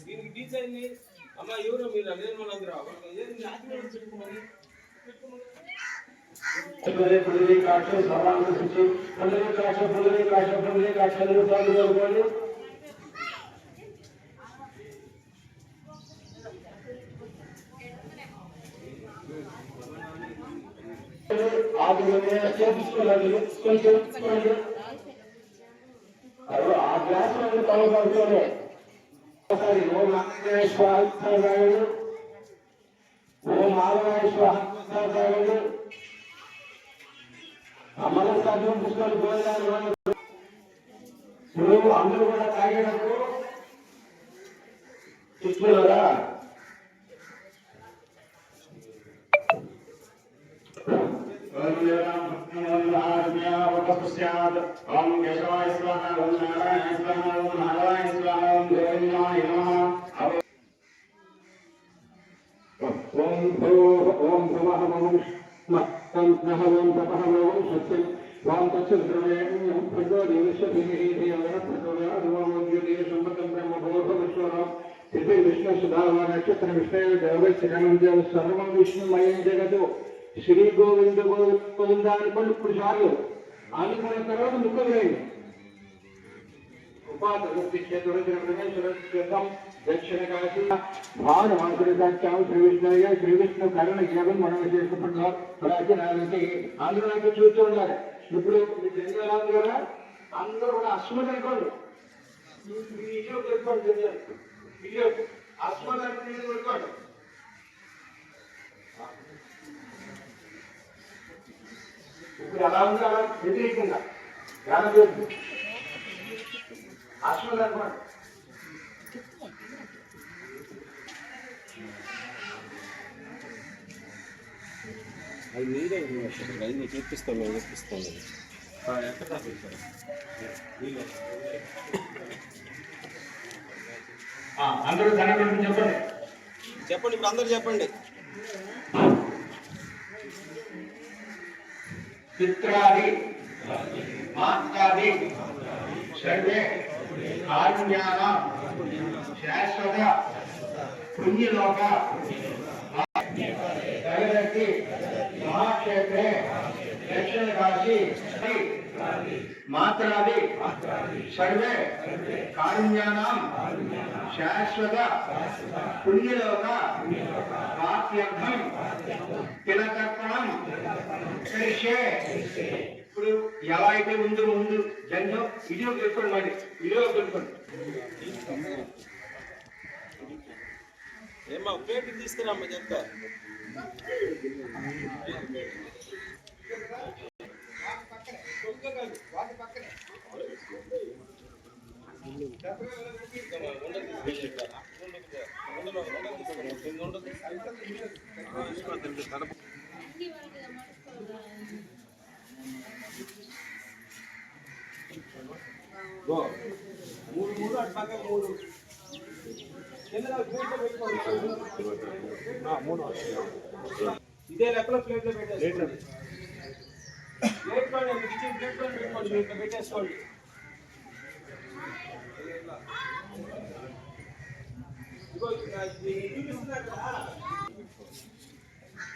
దీనికి డిజైన్ అమ్మ ఎవరు మీరు అదే మనందరూ ఏది డాక్యుమెంట్ పెట్టుకోమని పెట్టుకోమని పుల్లరి పుల్లరి కాక్ష సర్వాంగ శుచి పుల్లరి కాక్ష పుల్లరి కాక్ష పుల్లరి కాక్ష నిరుసాలు జరుగుకోండి ఆకులనే చేపించుకోవాలి కొంచెం గ్లాస్ లో తలపడుకోలే ఒకసారి ఓం ఆంజనేశ్వరాయుడు ఓం మాధవేశ్వరాయుడు అమల సాధ్యం పుస్తకాలు పోయారు ఇప్పుడు అందరూ కూడా తాగేటప్పుడు చూసుకున్నారా ఓం యశవాయ స్వాహ ఓం నారాయణ స్వాహ ఓం నారాయణ స్వాహ ఓం గోవిందాయ నమః ఓం భూ ఓం భువః ఓం ఓం నః ఓం తపః ఓం సత్యం ఓం తత్సద్రవేణ్యం భగో దేవస్య ధీమహి ధియో ప్రచోదయాత్ ఓం జ్యోతిః సంపతం బ్రహ్మ భూర్భువ విశ్వరాం పృథ్వీ విష్ణు సుధావ నక్షత్ర విష్ణు దేవైశ్వర్యం తర్వాత ముక్కలు వేయండి భానుమాసురితాఖ్యాం శ్రీ విష్ణుయ్య శ్రీ కరుణ జీవన్ మనం చేసుకుంటున్నాం అందరూ నాకు చూస్తూ ఉండాలి. ఇప్పుడు ఎలా ఉంది కదా అందరూ కూడా అనుకోండి. పెట్టుకోండి పెట్టుకోండి. ఇప్పుడు ఎలా ఉందో అలా వ్యతిరేకంగా చేస్తుంది అస్మత్ అనుకోండి అది మీరే అది చూపిస్తాను ఎక్కడ ఆ, అందరూ చెప్పండి. చెప్పండి ఇప్పుడు అందరు చెప్పండి. పిత్రాది మాత్రాది సర్వే కారుణ్యాన శాశ్వత పుణ్యలోక జగదత్తి మహాక్షేత్రే దక్షిణ కాశీ మాత్రాది. సర్వే. కారుణ్యానాం. శాశ్వత. పుణ్యలోక. వాక్యర్థం. తిలకర్పణం. కరిషే ఇప్పుడు ఎలా అయితే ఉందో ముందు జన్మ వీడియో పెట్టుకోండి. మరి వీడియో పెట్టుకోండి. ఏమ్మా ప్లేట్ తీసుకురామ్మా చెప్తా మూడు మూడు అటు మూడు ఇదే లెక్కలో ప్లేట్లో పెట్టేసుకోండి. ప్లేట్లో నేను ప్లేట్ ప్లేట్లో పెట్టుకోండి ఇట్లా పెట్టేసుకోండి.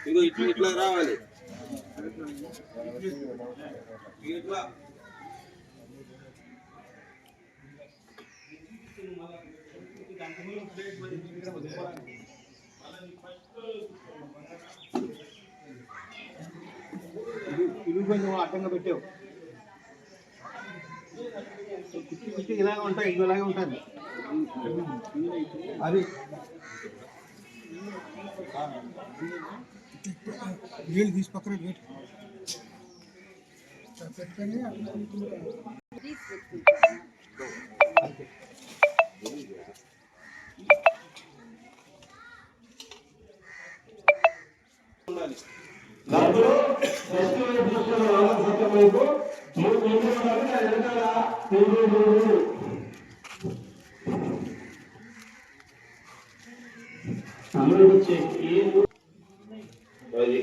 ఇదిగో ఇట్లా ఇట్లా రావాలి. ఇట్లా. ఇల్లు కొంచెం అడ్డంగా పెట్టావు. కుట్టి కుట్టి ఇలాగే ఉంటాయి ఇది ఇలాగే ఉంటుంది అది. నీళ్ళు తీసి పక్కన దాంట్లో వైపు మూడు ముందు ఉండాలి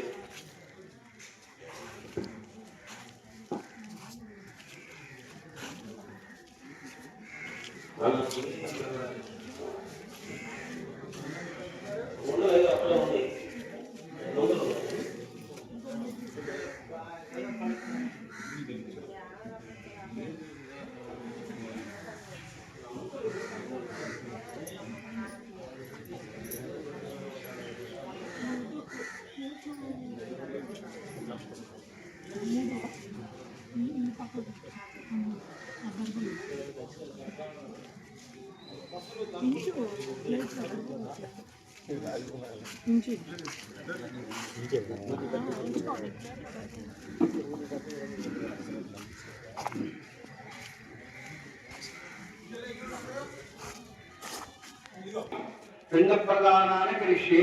పిండ ప్రధానానికి కృషి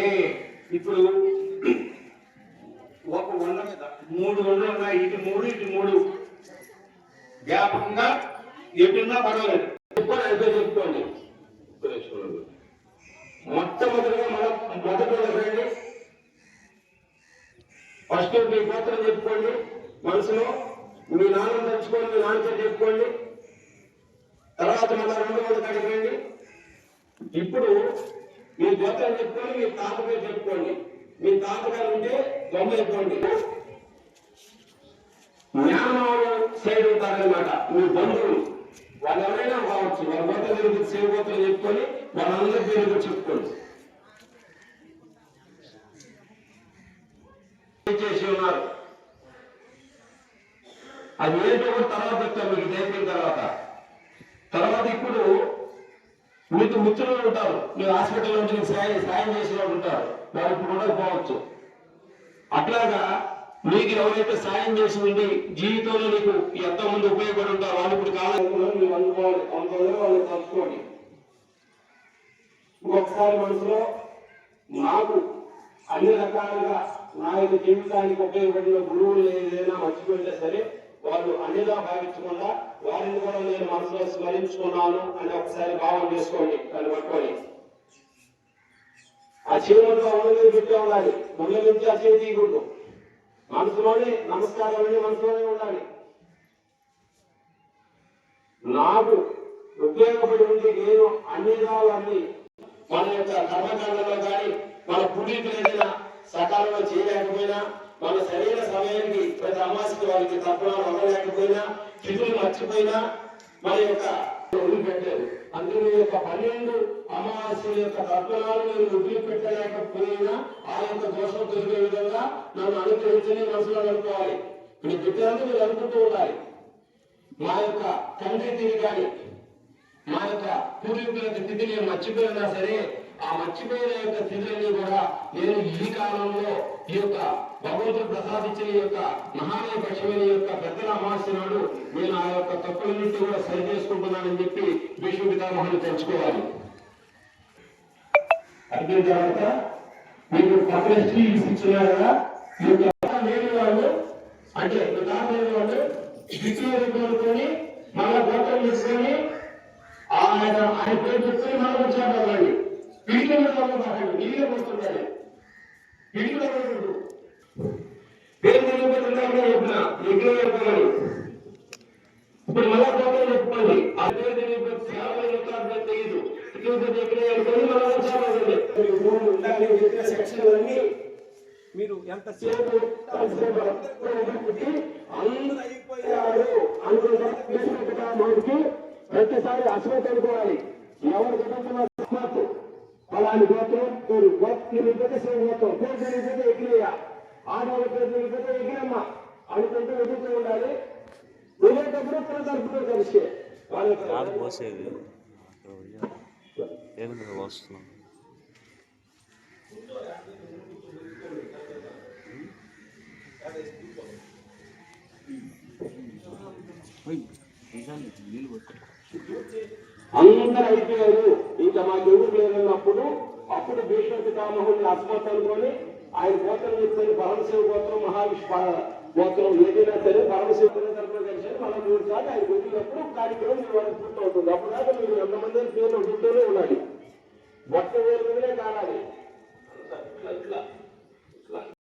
ఇప్పుడు ఒక వంద మూడు వందలు ఉన్నాయి. ఇటు మూడు ఇటు మూడు. వ్యాపకంగా ఎటున్నా పర్వాలేదు. చెప్పుకొని అయితే మొట్టమొదటిగా మన మొదటి రండి. ఫస్ట్ మీ గోత్రం చెప్పుకోండి. మనసులో మీ నాన్న తలుచుకొని మీ నాన్నతో చెప్పుకోండి. తర్వాత మళ్ళీ రెండు వందల కాడికి ఇప్పుడు మీ గోత్రం చెప్పుకొని మీ తాతగారు చెప్పుకోండి. మీ తాతగారు ఉంటే బొమ్మ చెప్పుకోండి. జ్ఞానం సైడ్ ఉంటారనమాట మీ బంధువులు. వాళ్ళు ఎవరైనా కావచ్చు వాళ్ళ మొత్తం గురించి సేవకులు చెప్పుకొని వాళ్ళందరి పేరు చెప్పుకోండి. చేసి ఉన్నారు? అది ఏంటో కూడా తర్వాత చెప్తాం మీకు నేర్పిన తర్వాత. తర్వాత ఇప్పుడు మీతో మిత్రులు ఉంటారు మీరు హాస్పిటల్ నుంచి సాయం సాయం చేసిన వాళ్ళు ఉంటారు వాళ్ళు ఇప్పుడు ఉండకపోవచ్చు. అట్లాగా మీకు ఎవరైతే సాయం చేసి ఉండి జీవితంలో నీకు ఎంతమంది ఉపయోగపడి ఉంటారు. వాళ్ళు ఇప్పుడు కాలంలో మీరు అనుకోవాలి అనుకోవాలి వాళ్ళు తలుచుకోండి. ఒకసారి మనసులో నాకు అన్ని రకాలుగా నా యొక్క జీవితానికి ఉపయోగపడిన గురువులు ఏదైనా మర్చిపోయినా సరే వాళ్ళు అన్నిగా భావించకుండా వారిని కూడా నేను మనసులో స్మరించుకున్నాను అని ఒకసారి భావం చేసుకోండి దాన్ని పట్టుకొని. ఆ చిరుమలో ఉన్నది పెట్టే ఉండాలి. ముందు నుంచి ఆ చీమ తీయకూడదు. మనసులోనే నమస్కారం అన్ని మనసులోనే ఉండాలి. నాకు ఉపయోగపడి ఉంది నేను అన్ని విధాలన్నీ మన యొక్క కర్మకాండంలో కానీ మన పునీతులు సకాలంలో చేయలేకపోయినా మన సరైన సమయానికి ప్రతి అమాసికి వారికి తప్పనాలు అవ్వలేకపోయినా తిథులు మర్చిపోయినా మన యొక్క వదిలిపెట్టారు అందులో యొక్క పన్నెండు అమావాస్య యొక్క తత్వనాలు నేను వదిలిపెట్టలేకపోయినా ఆ యొక్క దోషం తొలిగే విధంగా నన్ను అనుగ్రహించని మనసులో అనుకోవాలి మీ బిడ్డలంతా మీరు అనుకుంటూ ఉండాలి. మా యొక్క తండ్రి తిరిగి కానీ మా యొక్క పూర్వీకుల యొక్క తిథి నేను మర్చిపోయినా సరే ఆ మర్చిపోయిన యొక్క తిథులన్నీ కూడా నేను ఈ కాలంలో ఈ యొక్క భగవంతుడు ప్రసాదించిన ఈ యొక్క మహానయ పక్షమైన యొక్క పెద్దల అమాస్య నాడు నేను ఆ యొక్క తప్పులన్నింటి కూడా సరి చేసుకుంటున్నానని చెప్పి భీష్మ పితామహాన్ని తెలుసుకోవాలి. అయిపోయిన తర్వాత మీకు పక్కన స్త్రీలు ఇచ్చున్నారు కదా మీ యొక్క లేని వాళ్ళు అంటే మీ లేని వాళ్ళు ద్వితీయ కోరుకొని మళ్ళా గోత్రం తీసుకొని ఆయన ఆయన పేరు చెప్తే మనం వచ్చాడు వాళ్ళని పిడికి మాట్లాడి నీళ్ళే పోతుండాలి పిడికి మాట్లాడు పేరు తెలియకపోతే విక్రయ చెప్పుకోమని ఇప్పుడు మళ్ళా చెప్పుకోండి పేరు తెలియకపోతే యాభై రూపాయలు తెలియదు. తెలియకపోతే ఎక్కడ అనుకొని మళ్ళా వచ్చాడు ఉండాలి చెప్పిన సెక్షన్ అన్ని మీరు ఎంతసేపు సేపు అందరూ అయిపోయారు. అనుకున్న మనకి ప్రతిసారి అశ్వత్ అనుకోవాలి ఎవరు అస్మత్ అలాంటి గోత్రం పేరు గోత్రం తెలియకపోతే సేవ గోత్రం. పేరు తెలియకపోతే ఎగిరియ? ఆడవాళ్ళ పేరు తెలియకపోతే ఎగిరమ్మ? అనుకుంటూ ఎదుగుతూ ఉండాలి. వెళ్ళేటప్పుడు తన తరపుతో కలిసి. వాళ్ళ పోసేది. అందరూ అయిపోయారు. ఇంకా మాకు ఎవరు లేదన్నప్పుడు అప్పుడు భీష్మ పితామహుని అస్మత్ అనుకొని ఆయన గోత్రం చెప్తారు పరమశివ గోత్రం మహావిష్ణు గోత్రం ఏదైనా సరే పరమశివ తరపున కలిసి మనం మూడు సార్లు ఆయన వచ్చినప్పుడు కార్యక్రమం మీ వారికి పూర్తవుతుంది. అప్పుడు దాకా మీరు ఎంతమంది పేర్లు ఉంటూనే ఉండాలి. మొత్తం వేరు మీదనే కావాలి